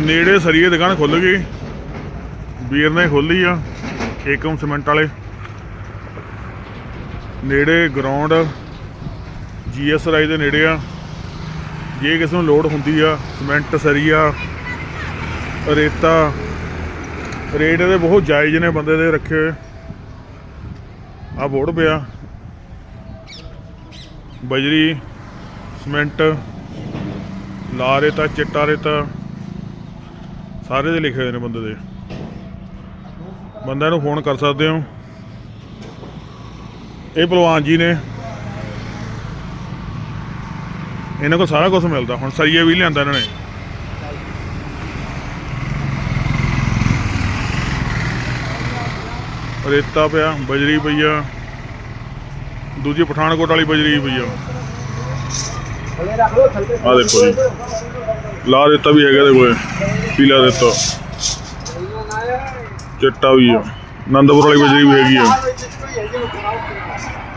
ਨੇੜੇ ਸਰੀਏ ਦੁਕਾਨ ਖੁੱਲ ਗਈ। ਵੀਰ ਨੇ ਖੋਲੀ ਆ, ਏਕਮ ਸੀਮੈਂਟ ਵਾਲੇ। ਨੇੜੇ ਗਰਾਊਂਡ ਜੀਐਸ ਰਾਈ ਦੇ ਨੇੜੇ ਆ। ਜੇ ਕਿਸੇ ਨੂੰ ਲੋਡ ਹੁੰਦੀ ਆ, ਸੀਮੈਂਟ, ਸਰੀਆ, ਰੇਤਾ, ਰੇਟ ਇਹਦੇ ਬਹੁਤ ਜਾਇਜ਼ ਨੇ ਬੰਦੇ ਦੇ ਰੱਖੇ ਹੋਏ। ਆ ਬੋਰਡ ਪਿਆ। ਬਜਰੀ, ਸੀਮੈਂਟ, ਲਾ ਰੇਤਾ, ਚਿੱਟਾ ਰੇਤਾ। ਸਾਰੇ ਦੇ ਲਿਖੇ ਹੋਏ ਨੇ ਬੰਦੇ ਦੇ। ਬੰਦਿਆਂ ਨੂੰ ਫੋਨ ਕਰ ਸਕਦੇ ਹੋ। ਇਹ ਭਲਵਾਨ ਜੀ ਨੇ। ਇਹਨਾਂ ਕੋਲ ਸਾਰਾ ਕੁਝ ਮਿਲਦਾ। ਹੁਣ ਸਰੀਏ ਵੀ ਲਿਆਂਦਾ ਇਹਨਾਂ ਨੇ। ਰੇਤਾ ਪਿਆ, ਬਜਰੀ ਪਈ ਆ। ਦੂਜੀ ਪਠਾਨਕੋਟ ਵਾਲੀ ਬਜਰੀ ਪਈ ਆ। ਆ ਦੇਖੋ ਜੀ। ਲਾ ਰੇਤਾ ਵੀ ਹੈਗਾ ਇਹਦੇ ਕੋਲੇ। ਪੀਲਾ ਦਿੱਤਾ ਚਿੱਟਾ ਵੀ ਆ। ਆਨੰਦਪੁਰ ਵਾਲੀ ਬਜਰੀ ਵੀ ਹੈਗੀ ਆ।